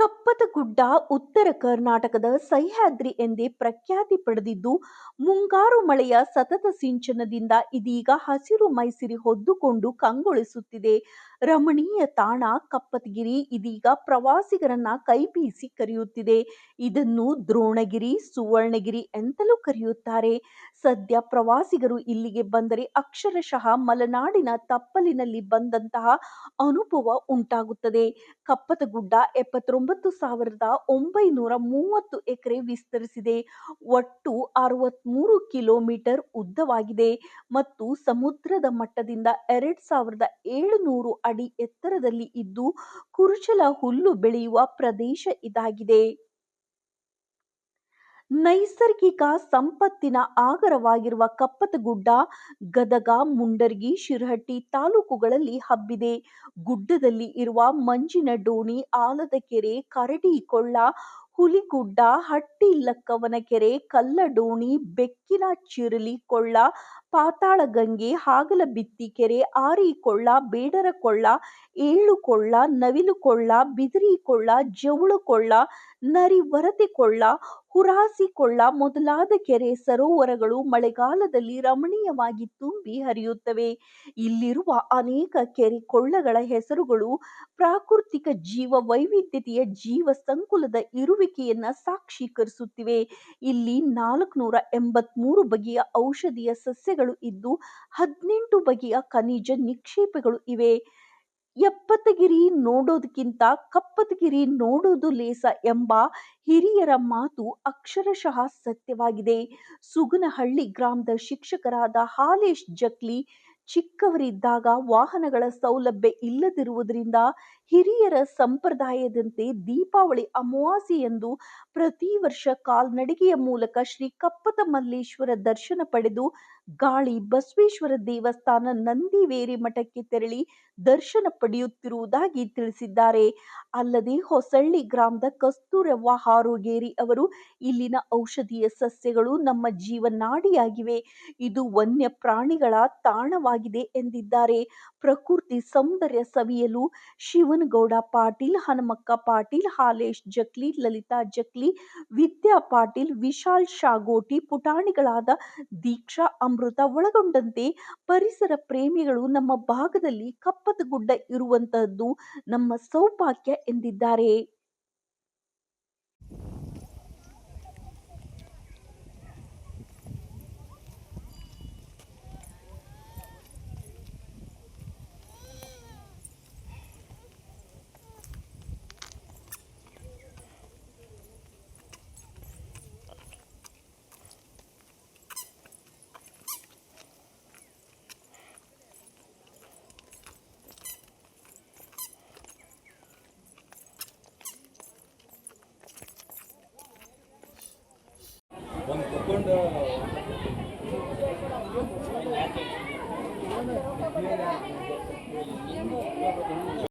ಕಪ್ಪತಗುಡ್ಡ ಉತ್ತರ ಕರ್ನಾಟಕದ ಸಹ್ಯಾದ್ರಿ ಎಂದೇ ಪ್ರಖ್ಯಾತಿ ಪಡೆದಿದ್ದು, ಮುಂಗಾರು ಮಳೆಯ ಸತತ ಸಿಂಚನದಿಂದ ಇದೀಗ ಹಸಿರು ಮೈಸಿರಿ ಹೊದ್ದುಕೊಂಡು ಕಂಗೊಳಿಸುತ್ತಿದೆ. ರಮಣೀಯ ತಾಣ ಕಪ್ಪತಗಿರಿ ಇದೀಗ ಪ್ರವಾಸಿಗರನ್ನ ಕೈಬೀಸಿ ಕರೆಯುತ್ತಿದೆ. ಇದನ್ನು ದ್ರೋಣಗಿರಿ, ಸುವರ್ಣಗಿರಿ ಎಂತಲೂ ಕರೆಯುತ್ತಾರೆ. ಸದ್ಯ ಪ್ರವಾಸಿಗರು ಇಲ್ಲಿಗೆ ಬಂದರೆ ಅಕ್ಷರಶಃ ಮಲೆನಾಡಿನ ತಪ್ಪಲಿನಲ್ಲಿ ಬಂದಂತಹ ಅನುಭವ ಉಂಟಾಗುತ್ತದೆ. ಕಪ್ಪತಗುಡ್ಡ ಎಪ್ಪತ್ತೊಂಬತ್ತು ಸಾವಿರದ ಒಂಬೈನೂರ ಮೂವತ್ತು ಎಕರೆ ವಿಸ್ತರಿಸಿದೆ. ಒಟ್ಟು ಅರವತ್ಮೂರು ಕಿಲೋಮೀಟರ್ ಉದ್ದವಾಗಿದೆ ಮತ್ತು ಸಮುದ್ರದ ಮಟ್ಟದಿಂದ ಎರಡು ಸಾವಿರದ ಏಳುನೂರು ಅಡಿ ಎತ್ತರದಲ್ಲಿ ಇದ್ದು, ಕುರುಚಲ ಹುಲ್ಲು ಬೆಳೆಯುವ ಪ್ರದೇಶ ಇದಾಗಿದೆ. ನೈಸರ್ಗಿಕ ಸಂಪತ್ತಿನ ಆಗರವಾಗಿರುವ ಕಪ್ಪತ್ತಗುಡ್ಡ ಗದಗ, ಮುಂಡರಗಿ, ಶಿರಹಟ್ಟಿ ತಾಲೂಕುಗಳಲ್ಲಿ ಹಬ್ಬಿದೆ. ಗುಡ್ಡದಲ್ಲಿ ಇರುವ ಮಂಜಿನ ಡೋಣಿ ಆಲದ ಕೆರೆ ಕರಡಿಕೊಳ್ಳ, ಹುಲಿಗುಡ್ಡ ಹಟ್ಟಿಲಕ್ಕವನ ಕೆರೆ ಕಲ್ಲಡೋಣಿ, ಬೆಕ್ಕಿನ ಚಿರಲಿ ಕೊಳ್ಳ ಪಾತಾಳಗಂಗೆ ಹಾಗಲಬಿತ್ತಿ ಕೆರೆ ಆರಿಕೊಳ್ಳ, ಬೇಡರಕೊಳ್ಳ, ಏಳುಕೊಳ್ಳ ಕೊಳ್ಳ ನರಿ ವರತಿ ನರಿವರತೆಕೊಳ್ಳ ಹುರಾಸಿಕೊಳ್ಳ ಮೊದಲಾದ ಕೆರೆ ಸರೋವರಗಳು ಮಳೆಗಾಲದಲ್ಲಿ ರಮಣೀಯವಾಗಿ ತುಂಬಿ ಹರಿಯುತ್ತವೆ. ಇಲ್ಲಿರುವ ಅನೇಕ ಕೆರೆ ಕೊಳ್ಳಗಳ ಹೆಸರುಗಳು ಪ್ರಾಕೃತಿಕ ಜೀವ ವೈವಿಧ್ಯತೆಯ ಜೀವ ಸಂಕುಲದ ಇರುವಿಕೆಯನ್ನ ಸಾಕ್ಷೀಕರಿಸುತ್ತಿವೆ. ಇಲ್ಲಿ ನಾಲ್ಕುನೂರ ಎಂಬತ್ಮೂರು ಬಗೆಯ ಔಷಧೀಯ ಸಸ್ಯಗಳು ಇದ್ದು ಹದಿನೆಂಟು ಬಗೆಯ ಖನಿಜ ನಿಕ್ಷೇಪಗಳು ಇವೆ. ಎಪ್ಪತ್ತಗಿರಿ ನೋಡೋದಕ್ಕಿಂತ ಕಪ್ಪತ್ತಗಿರಿ ನೋಡೋದು ಲೇಸ ಎಂಬ ಹಿರಿಯರ ಮಾತು ಅಕ್ಷರಶಃ ಸತ್ಯವಾಗಿದೆ. ಸುಗನಹಳ್ಳಿ ಗ್ರಾಮದ ಶಿಕ್ಷಕರಾದ ಹಾಲೇಶ್ ಜಕ್ಲಿ ಚಿಕ್ಕವರಿದ್ದಾಗ ವಾಹನಗಳ ಸೌಲಭ್ಯ ಇಲ್ಲದಿರುವುದರಿಂದ ಹಿರಿಯರ ಸಂಪ್ರದಾಯದಂತೆ ದೀಪಾವಳಿ ಅಮಾವಾಸ್ಯೆಯಂದು ಪ್ರತಿ ವರ್ಷ ಕಾಲ್ನಡಿಗೆಯ ಮೂಲಕ ಶ್ರೀ ಕಪ್ಪದ ಮಲ್ಲೇಶ್ವರ ದರ್ಶನ ಪಡೆದು ಗಾಳಿ ಬಸವೇಶ್ವರ ದೇವಸ್ಥಾನ ನಂದಿವೇರಿ ಮಠಕ್ಕೆ ತೆರಳಿ ದರ್ಶನ ಪಡೆಯುತ್ತಿರುವುದಾಗಿ ತಿಳಿಸಿದ್ದಾರೆ. ಅಲ್ಲದೆ ಹೊಸಳ್ಳಿ ಗ್ರಾಮದ ಕಸ್ತೂರವ್ವ ಹಾರೋಗೇರಿ ಅವರು ಇಲ್ಲಿನ ಔಷಧೀಯ ಸಸ್ಯಗಳು ನಮ್ಮ ಜೀವನಾಡಿಯಾಗಿವೆ. ಇದು ವನ್ಯ ಪ್ರಾಣಿಗಳ ತಾಣವಾಗಿದೆ ಎಂದಿದ್ದಾರೆ. ಪ್ರಕೃತಿ ಸೌಂದರ್ಯ ಸವಿಯಲು ಶಿವನಗೌಡ ಪಾಟೀಲ್, ಹನುಮಕ್ಕ ಪಾಟೀಲ್, ಹಾಲೇಶ್ ಜಕ್ಲಿ, ಲಲಿತಾ ಜಕ್ಲಿ, ವಿದ್ಯಾ ಪಾಟೀಲ್, ವಿಶಾಲ್ ಶಾಗೋಟಿ, ಪುಟಾಣಿಗಳಾದ ದೀಕ್ಷಾ, ಅಮೃತ ಒಳಗೊಂಡಂತೆ ಪರಿಸರ ಪ್ರೇಮಿಗಳು ನಮ್ಮ ಭಾಗದಲ್ಲಿ ಕಪ್ಪತಗುಡ್ಡ ಇರುವಂತಹದ್ದು ನಮ್ಮ ಸೌಭಾಗ್ಯ ಎಂದಿದ್ದಾರೆ. ಒಂದು